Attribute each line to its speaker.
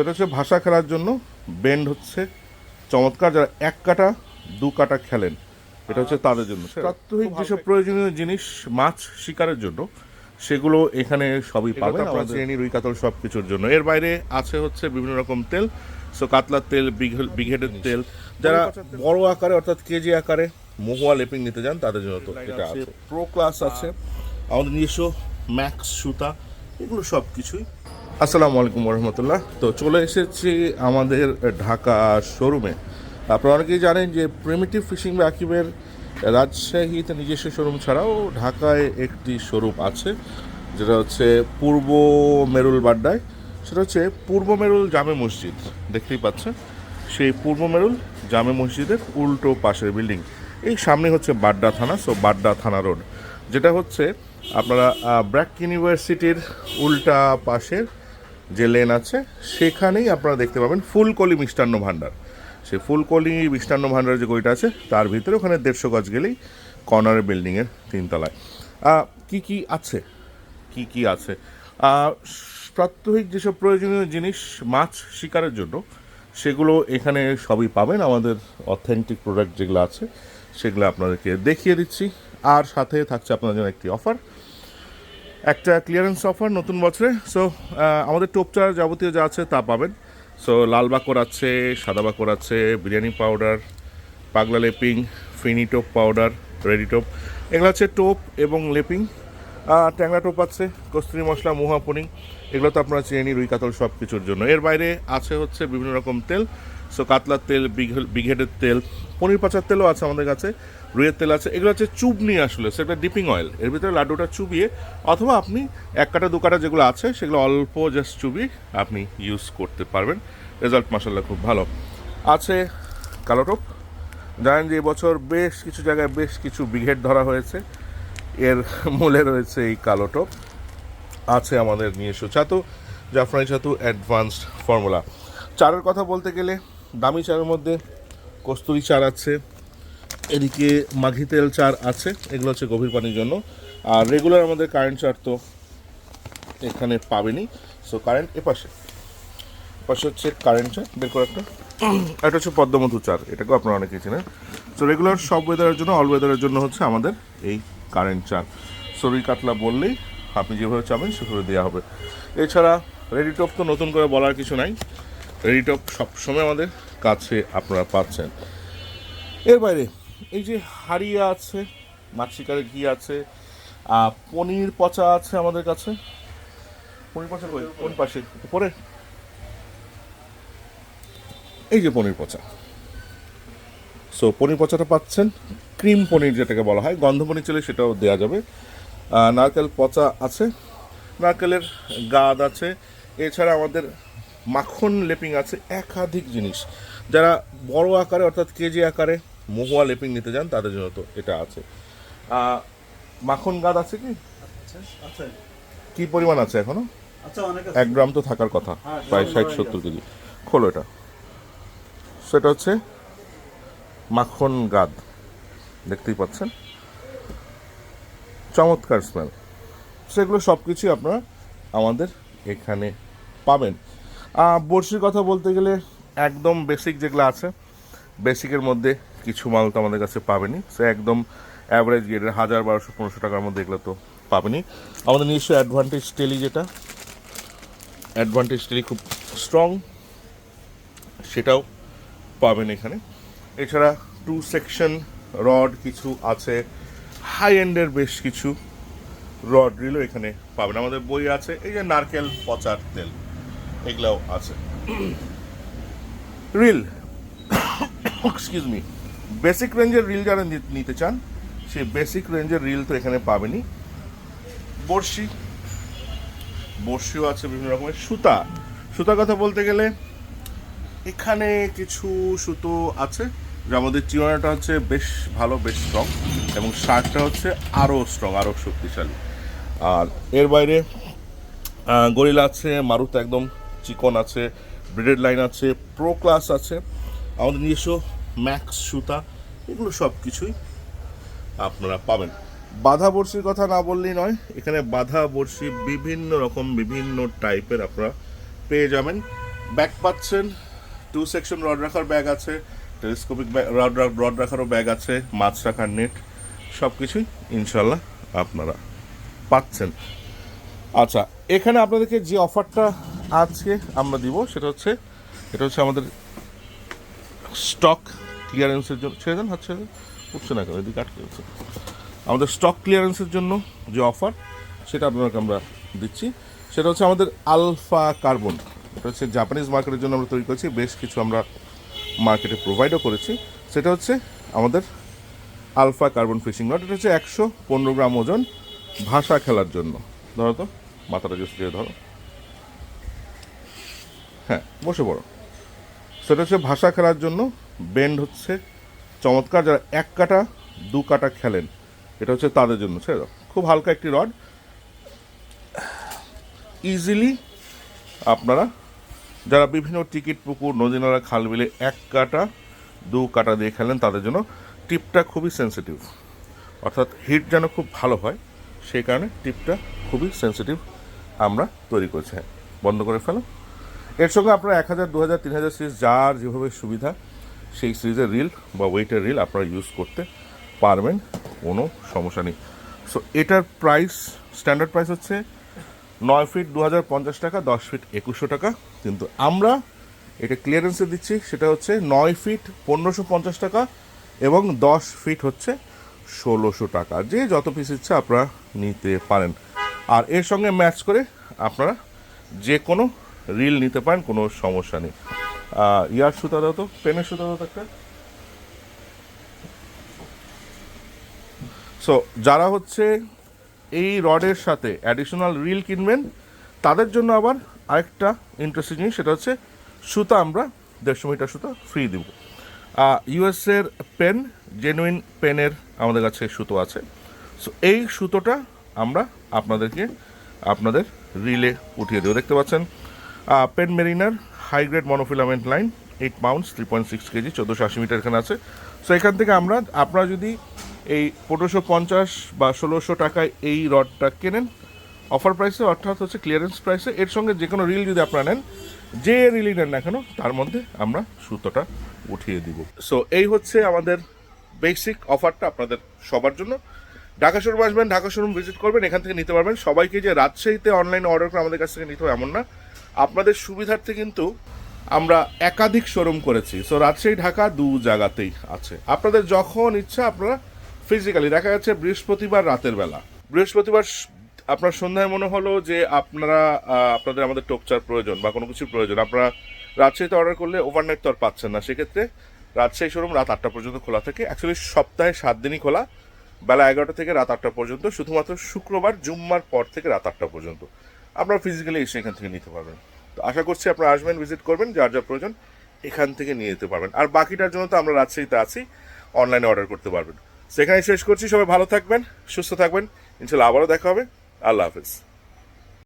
Speaker 1: সেটা হচ্ছে ভাষা খেলার জন্য বেন্ড হচ্ছে। চমৎকার যারা এক কাটা দু কাটা খেলেন এটা হচ্ছে তাদের জন্য। প্রাত্যহিক যেসব প্রয়োজনীয় জিনিস মাছ শিকারের জন্য সেগুলো এখানে সবই পাবেন আপনার শ্রেণি রুই কাতল সব কিছুর জন্য। এর বাইরে আছে হচ্ছে বিভিন্ন রকম তেল সো কাতলার তেল বিঘে- বিঘেটের তেল। যারা বড় আকারে অর্থাৎ কেজি আকারে মহুয়া লেপিং নিতে যান তাদের জন্য তো এটা আছে প্রো ক্লাস আছে। আমাদের নিজস্ব ম্যাক্স সুতা এগুলো সব কিছুই আসসালামু আলাইকুম রহমতুল্লাহ তো চলে এসেছি আমাদের ঢাকা শোরুমে। আপনারা অনেকেই জানেন যে প্রিমিটিভ ফিশিং রাকিবের রাজশাহীতে নিজস্ব শোরুম ছাড়াও ঢাকায় একটি শোরুম আছে, যেটা হচ্ছে পূর্ব মেরুল বাড্ডায়। সেটা হচ্ছে পূর্ব মেরুল জামে মসজিদ, দেখতেই পাচ্ছেন? সেই পূর্ব মেরুল জামে মসজিদের উল্টো পাশের বিল্ডিং। এই সামনে হচ্ছে বাড্ডা থানা সো বাড্ডা থানা রোড। যেটা হচ্ছে আপনারা ব্র্যাক ইউনিভার্সিটির উল্টা পাশের যে লেন আছে, সেখানেই আপনারা দেখতে পাবেন ফুলকলি মিষ্টান্ন ভাণ্ডার সে ফুলকলি মিষ্টান্ন ভাণ্ডারের যে গলিটা আছে, তার ভিতরে ওখানে দেড়শো গজ গেলেই কর্নারের বিল্ডিংয়ের তিনতলায়। কি কি আছে? কি কি আছে? প্রাত্যহিক যেসব প্রয়োজনীয় জিনিস, মাছ শিকারের জন্য, সেগুলো এখানে সবই পাবেন। আমাদের অথেন্টিক প্রোডাক্ট যেগুলো আছে, সেগুলো আপনাদেরকে দেখিয়ে দিচ্ছি। আর সাথে থাকছে আপনাদের জন্য একটি অফার একটা ক্লিয়ারেন্স অফার নতুন বছরে। সো আমাদের টোপচার যাবতীয় যা আছে তা পাবেন। সো লাল বাকর আছে, সাদা বাকর আছে, বিরিয়ানি পাউডার পাগলা লেপিং, ফিনি টোপ পাউডার রেডি টোপ। এগুলো হচ্ছে টোপ এবং লেপিং। ট্যাংরা টোপ আছে, কস্তুরি মশলা, মুহা পনিং এগুলো তো আপনারা চেনি, রুই, কাতল সব কিছুর জন্য। এর বাইরে আছে হচ্ছে বিভিন্ন রকম তেল। সো কাতলার তেল, বিঘে- বিঘেটের তেল, পনির পাচার তেলও আছে আমাদের কাছে, রুইয়ের তেল আছে, এগুলো হচ্ছে চুবনি আসলে, সেটা ডিপিং অয়েল এর ভিতরে লাড্ডুটা চুবিয়ে, অথবা আপনি এক কাটা, দু কাটা যেগুলো আছে, সেগুলো অল্প জাস্ট চুবিয়ে আপনি ইউজ করতে পারবেন। রেজাল্ট মাসাল্লাহ খুব ভালো। আছে কালো টোপ। জানেন যে এবছর বেশ কিছু জায়গায় বেশ কিছু বিঘেট ধরা হয়েছে। এর মূলে রয়েছে এই কালো টোপ। আছে আমাদের নিজস্ব ছাতু জাফরানি ছাতু অ্যাডভান্সড ফর্মুলা চারের কথা বলতে গেলে দামি চারের মধ্যে কস্তুরি চার আছে, এদিকে মাঘি তেল চার আছে, এগুলো হচ্ছে গভীর পানির জন্য। আর রেগুলার আমাদের কারেন্ট চার তো এখানে পাবেনি সো কারেন্ট এপাশে। পাশে হচ্ছে কারেন্ট চার বের করে একটা। এটা হচ্ছে পদ্মমধু চার, এটাকেও আপনারা অনেকেই চেনেন। সো রেগুলার সব ওয়েদারের জন্য অল ওয়েদারের জন্য হচ্ছে আমাদের এই কারেন্ট চার। সরি কাতলা বললেই আপনি যেভাবে চাবেন, সেভাবে দেওয়া হবে। এছাড়া রেডি টপ তো নতুন করে বলার কিছু নাই। রেডি টপ সবসময় আমাদের কাছে আপনারা পাচ্ছেন। এর বাইরে, এই যে হাড়িয়া আছে মাছ শিকারের ঘি আছে পনির পচা আছে আমাদের কাছে। পনির পচা কই? কোন পাশে? উপরে? এই যে পনির পচা। সো পনির পচাটা পাচ্ছেন। ক্রিম পনির যেটাকে বলা হয়, গন্ধ পনির চলে সেটাও দেওয়া যাবে। নারকেল পচা আছে, নারকেলের গাদ আছে। এছাড়া আমাদের মাখন লেপিং আছে একাধিক জিনিস। যারা বড় আকারে অর্থাৎ কেজি আকারে মহুয়া লেপিং নিতে যান তাদের জন্য তো এটা আছে। মাখন গাদ আছে কি?
Speaker 2: আচ্ছা।
Speaker 1: কি পরিমাণ আছে এখনও?
Speaker 2: আচ্ছা
Speaker 1: এক গ্রাম তো থাকার কথা।
Speaker 2: হ্যাঁ,
Speaker 1: প্রায় ষাট সত্তর কেজি। খোলো এটা। সেটা হচ্ছে মাখন গাদ। দেখতেই পাচ্ছেন? চমৎকার স্মেল সেগুলো সব কিছুই আপনারা আমাদের এখানে পাবেন। বড়শির কথা বলতে গেলে একদম বেসিক যেগুলো আছে বেসিকের মধ্যে কিছু মাল তো আমাদের কাছে পাবেনি। সে একদম অ্যাভারেজ গেটের হাজার বারোশো পনেরোশো টাকার মধ্যে এগুলো তো পাবেনি। আমাদের নিজস্ব অ্যাডভান্টেজ টেলি যেটা অ্যাডভান্টেজ টেলি খুব স্ট্রং সেটাও পাবেন এখানে। এছাড়া টু সেকশন রড কিছু আছে হাই এন্ডের বেশ কিছু রড রিলও এখানে পাবেন। আমাদের বই আছে, এই যে নারকেল, পচার তেল। এগুলাও আছে। রিল এক্সকিউজ মি বেসিক রেঞ্জের রিল যারা নিতে চান, সেই বেসিক রেঞ্জের রিল তো এখানে পাবেনি বড়শি, বড়শিও আছে বিভিন্ন রকমের। সুতা সুতা কথা বলতে গেলে এখানে কিছু সুতো আছে, যে আমাদের চিওনাটা হচ্ছে বেশ ভালো, বেশ স্ট্রং এবং শার্টটা হচ্ছে আরও স্ট্রং আরও শক্তিশালী। আর এর বাইরে গরিলা আছে, মারুত একদম চিকন আছে ব্রেডেড লাইন আছে, প্রো ক্লাস আছে, আমাদের নিজস্ব ম্যাক্স সুতা, এগুলো সব কিছুই আপনারা পাবেন। বাধা বড়শির কথা না বললেই নয়, এখানে বাধা বড়শি বিভিন্ন রকম, বিভিন্ন টাইপের আপনারা পেয়ে যাবেন। ব্যাগ পাচ্ছেন টু সেকশন রড রাখার ব্যাগ আছে টেলিস্কোপিক রড রড রাখারও ব্যাগ আছে, মাছ রাখার নেট সব কিছুই ইনশাল্লাহ আপনারা পাচ্ছেন। আচ্ছা এখানে আপনাদেরকে যে অফারটা আজকে আমরা দিব, সেটা হচ্ছে এটা হচ্ছে আমাদের স্টক ক্লিয়ারেন্সের জন্য ছেড়ে দেন, হাত ছেড়ে দেন। উঠছে না কেন? এদিকে আটকে আমাদের স্টক ক্লিয়ারেন্সের জন্য যে অফার সেটা আপনাকে আমরা দিচ্ছি। সেটা হচ্ছে আমাদের আলফা কার্বন এটা হচ্ছে জাপানিজ মার্কেটের জন্য আমরা তৈরি করেছি। বেশ কিছু আমরা মার্কেটে প্রোভাইডও করেছি। সেটা হচ্ছে আমাদের আলফা কার্বন ফিশিং রড এটা হচ্ছে একশো পনেরো গ্রাম ওজন ভাষা খেলার জন্য। ধরো তো, মাথাটা জোস দিয়ে ধরো। হ্যাঁ বসে পড়ো। সেটা হচ্ছে ভাষা খেলার জন্য বেন্ড হচ্ছে চমৎকার। যারা এক কাটা, দু কাটা খেলেন, এটা হচ্ছে তাদের জন্য। ছেড়ে দাও। খুব হালকা একটি রড। ইজিলি আপনারা, যারা বিভিন্ন টিকিট, পুকুর নদীনালা খাল বিলে এক কাটা, দু কাটা দিয়ে খেলেন, তাদের জন্য টিপটা খুবই সেন্সিটিভ অর্থাৎ হিট যেন খুব ভালো হয়, সেই কারণে টিপটা খুবই সেন্সিটিভ আমরা তৈরি করছি। হ্যাঁ বন্ধ করে ফেলো। এর সঙ্গে আপনারা এক হাজার দু হাজার তিন হাজার সিরিজ যার যেভাবে সুবিধা, সেই সিরিজের রিল বা ওয়েটের রিল আপনারা ইউজ করতে পারবেন, কোনো সমস্যা নেই। সো এটার প্রাইস স্ট্যান্ডার্ড প্রাইস হচ্ছে নয় ফিট দু হাজার পঞ্চাশ টাকা, দশ ফিট একুশশো টাকা। কিন্তু আমরা এটা ক্লিয়ারেন্সে দিচ্ছি, সেটা হচ্ছে নয় ফিট পনেরোশো পঞ্চাশ টাকা এবং দশ ফিট হচ্ছে ষোলোশো টাকা। যে যত পিস ইচ্ছা আপনারা নিতে পারেন। আর এর সঙ্গে ম্যাচ করে আপনারা যে কোনো রিল নিতে পারেন, কোনো সমস্যা নেই। ইয়ার সুতা দাও তো, পেনের সুতা দাও একটা। সো যারা হচ্ছে এই রডের সাথে অ্যাডিশনাল রিল কিনবেন, তাদের জন্য আবার আরেকটা ইন্টারেস্টিং জিনিস, সেটা হচ্ছে সুতা আমরা দেড়শো মিটার সুতা ফ্রি দিব। ইউএসের পেন জেনুইন পেনের আমাদের কাছে সুতো আছে। সো এই সুতোটা আমরা আপনাদেরকে, আপনাদের রিলে উঠিয়ে দেবো। দেখতে পাচ্ছেন? Penn Mariner high grade monofilament line eight pounds three point six KG চোদ্দোশো আশি মিটার এখানে আছে। সো এখান থেকে আমরা, আপনারা যদি এই পনেরোশো পঞ্চাশ বা ষোলোশো টাকায় এই রডটা কেনেন অফার প্রাইসে অর্থাৎ হচ্ছে ক্লিয়ারেন্স প্রাইসে এর সঙ্গে যে কোনো রিল যদি আপনারা নেন, যে রিলই নেন না কেন, তার মধ্যে আমরা সুতোটা উঠিয়ে দিব। সো এই হচ্ছে আমাদের বেসিক অফারটা আপনাদের সবার জন্য। ঢাকা শোরুম আসবেন, ঢাকা শোরুম ভিজিট করবেন, এখান থেকে নিতে পারবেন। সবাইকে যে রাজশাহীতে অনলাইনে অর্ডার করে আমাদের কাছ থেকে নিতে হবে, এমন না। আপনাদের সুবিধার্থে কিন্তু আমরা একাধিক শোরুম করেছি। সো রাজশাহী, ঢাকা দু জায়গাতেই আছে। আপনাদের যখন ইচ্ছা আপনারা ফিজিক্যালি দেখা যাচ্ছে বৃহস্পতিবার রাতের বেলা। বৃহস্পতিবার আপনার সন্ধ্যায় মনে হলো যে আপনারা আপনাদের আমাদের টোকচার প্রয়োজন বা কোনো কিছুর প্রয়োজন। আপনারা রাজশাহীতে অর্ডার করলে ওভারনাইট তো আর পাচ্ছেন না। সেক্ষেত্রে রাজশাহী শোরুম রাত আটটা পর্যন্ত খোলা থাকে। অ্যাকচুয়ালি সপ্তাহে সাত দিনই খোলা। বেলা এগারোটা থেকে রাত আটটা পর্যন্ত। শুধুমাত্র শুক্রবার, জুম্মার পর থেকে রাত আটটা পর্যন্ত। আপনারা ফিজিক্যালি এসে এখান থেকে নিতে পারবেন। তো আশা করছি আপনারা আসবেন ভিজিট করবেন, যার যা প্রয়োজন, এখান থেকে নিয়ে যেতে পারবেন। আর বাকিটার জন্য তো আমরা রাজশাহীতে আছি অনলাইনে অর্ডার করতে পারবেন। সেখানেই শেষ করছি, সবাই ভালো থাকবেন, সুস্থ থাকবেন। ইনশাল্লাহ আবারও দেখা হবে। আল্লাহ হাফিজ।